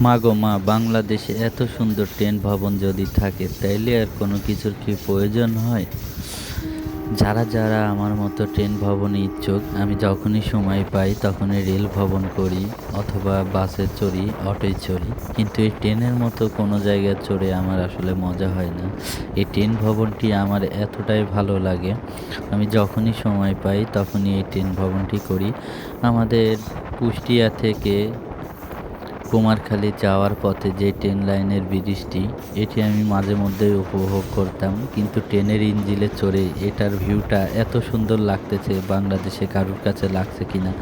মা মা, বাংলাদেশে এত সুন্দর ট্রেন ভবন যদি থাকে, তাইলে আর কোনো কিছুর কি প্রয়োজন হয়? যারা যারা আমার মতো ট্রেন ভবনে ইচ্ছুক, আমি যখনই সময় পাই তখনই রেল ভবন করি অথবা বাসে চড়ি, অটোয় চড়ি। কিন্তু এই ট্রেনের মতো কোনো জায়গায় চড়ে আমার আসলে মজা হয় না। এই ট্রেন ভবনটি আমার এতটাই ভালো লাগে। আমি যখনই সময় পাই তখনই এই ট্রেন ভবনটি করি। আমাদের কুষ্টিয়া থেকে কুমারখালী যাওয়ার পথে যে ট্রেন লাইনের ব্রিজটি এটি আমি মাঝে মধ্যেই উপভোগ করতাম। কিন্তু ট্রেনের ইঞ্জিলে চড়ে এটার ভিউটা এত সুন্দর লাগতেছে, বাংলাদেশে কারুর কাছে লাগছে কিনা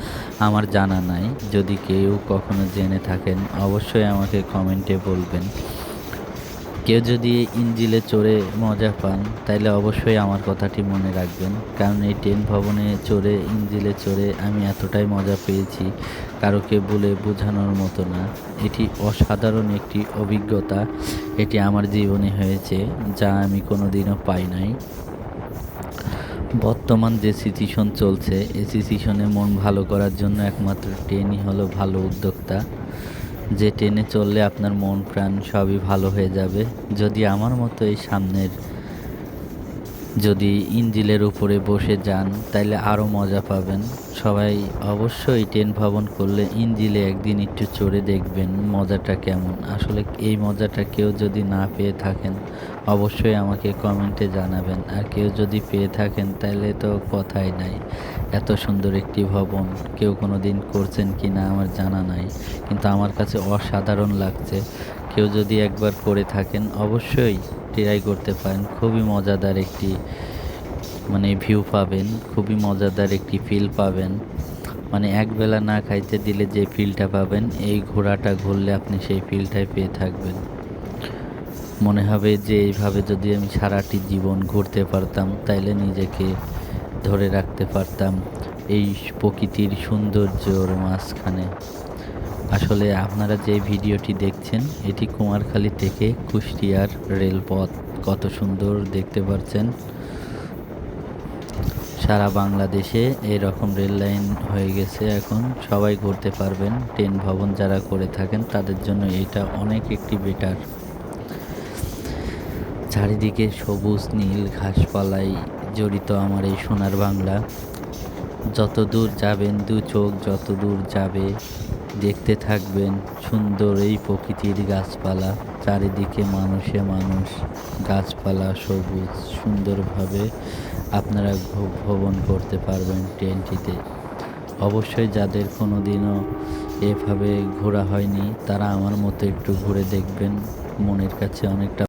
আমার জানা নাই। যদি কেউ কখনো জেনে থাকেন, অবশ্যই আমাকে কমেন্টে বলবেন। কেউ যদি ইঞ্জিলে চড়ে মজা পান তাহলে অবশ্যই আমার কথাটি মনে রাখবেন। কারণ এই ট্রেন ভবনে চড়ে, ইঞ্জিলে চড়ে আমি এতটাই মজা পেয়েছি, কারোকে বলে বোঝানোর মতো না। এটি অসাধারণ একটি অভিজ্ঞতা। এটি আমার জীবনে হয়েছে, যা আমি কোনোদিনও পাই নাই। বর্তমান যে সিচুয়েশন চলছে, এই সিচুয়েশনে মন ভালো করার জন্য একমাত্র ট্রেনই হলো ভালো উদ্যোক্তা। যে ট্রেনে চললে আপনার মন প্রাণ সবই ভালো হয়ে যাবে। যদি আমার মতো এই সামনের যদি ইঞ্জিলের উপরে বসে যান তাহলে আরও মজা পাবেন। সবাই অবশ্যই ট্রেন ভ্রমণ করলে ইঞ্জিলে একদিন একটু চড়ে দেখবেন মজাটা কেমন। আসলে এই মজাটা কেউ যদি না পেয়ে থাকেন, অবশ্যই আমাকে কমেন্টে জানাবেন। আর কেউ যদি পেয়ে থাকেন তাহলে তো কথাই নাই। এত সুন্দর একটি ভবন, কেউ কোনো দিন করছেন কি না আমার জানা নাই। কিন্তু আমার কাছে অসাধারণ লাগছে। কেউ যদি একবার করে থাকেন, অবশ্যই ট্রাই করতে পারেন। খুবই মজাদার একটি মানে ভিউ পাবেন। খুবই মজাদার একটি ফিল পাবেন। মানে একবেলা না খাইতে দিলে যে ফিলটা পাবেন, এই ঘোড়াটা ঘুরলে আপনি সেই ফিলটাই পেয়ে থাকবেন। মনে হবে যে এইভাবে যদি আমি সারাটি জীবন ঘুরতে পারতাম, তাইলে নিজেকে ধরে রাখতে পারতাম এই প্রকৃতির সৌন্দর্যর মাঝখানে। আসলে আপনারা যে ভিডিওটি দেখছেন, এটি কুমারখালী থেকে কুষ্টিয়ার রেলপথ। কত সুন্দর দেখতে পাচ্ছেন সারা বাংলাদেশে এরকম রেল লাইন হয়ে গেছে এখন। সবাই ঘুরতে পারবেন। ট্রেন ভবন যারা করে থাকেন, তাদের জন্য এটা অনেক একটি বেটার। চারিদিকে সবুজ, নীল ঘাসপালায় জড়িত আমার এই সোনার বাংলা। যত দূর যাবেন দু চোখ যত দূর যাবে দেখতে থাকবেন সুন্দর এই প্রকৃতির গাছপালা, চারিদিকে মানুষে মানুষ, গাছপালা সবুজ, সুন্দরভাবে আপনারা ভ্র- ভ্রমণ করতে পারবেন ট্রেনটিতে। অবশ্যই যাদের কোনো দিনও এভাবে ঘোরা হয়নি, তারা আমার মতো একটু ঘুরে দেখবেন, মনের কাছে অনেকটা